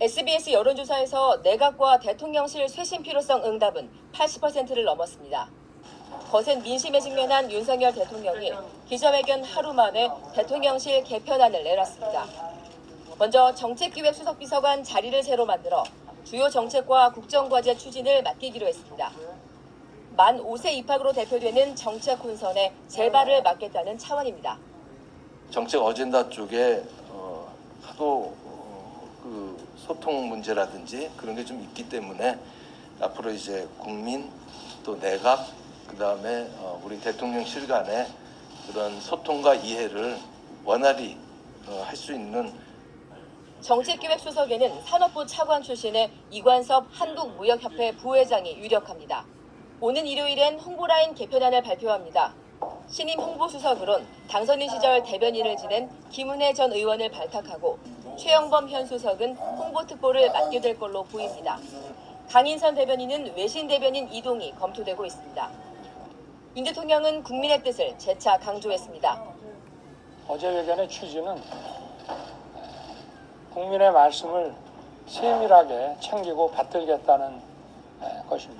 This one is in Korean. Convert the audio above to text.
SBS 여론조사에서 내각과 대통령실 쇄신 필요성 응답은 80%를 넘었습니다. 거센 민심에 직면한 윤석열 대통령이 기자회견 하루 만에 대통령실 개편안을 내놨습니다. 먼저 정책기획수석비서관 자리를 새로 만들어 주요 정책과 국정과제 추진을 맡기기로 했습니다. 만 5세 입학으로 대표되는 정책 혼선에 재발을 막겠다는 차원입니다. 정책 어젠다 쪽에 어, 하도 어, 그 소통 문제라든지 그런 게 좀 있기 때문에 앞으로 이제 국민 또 내각 그 다음에 어, 우리 대통령실 간의 그런 소통과 이해를 원활히 어, 할수 있는 정책기획수석에는 산업부 차관 출신의 이관섭 한국무역협회 부회장이 유력합니다. 오는 일요일엔 홍보라인 개편안을 발표합니다. 신임 홍보수석으론 당선인 시절 대변인을 지낸 김은혜 전 의원을 발탁하고 최영범 현 수석은 홍보특보를 맡게 될 걸로 보입니다. 강인선 대변인은 외신 대변인 이동이 검토되고 있습니다. 윤 대통령은 국민의 뜻을 재차 강조했습니다. 어제 회견의 취지는 국민의 말씀을 세밀하게 챙기고 받들겠다는 에, 것입니다.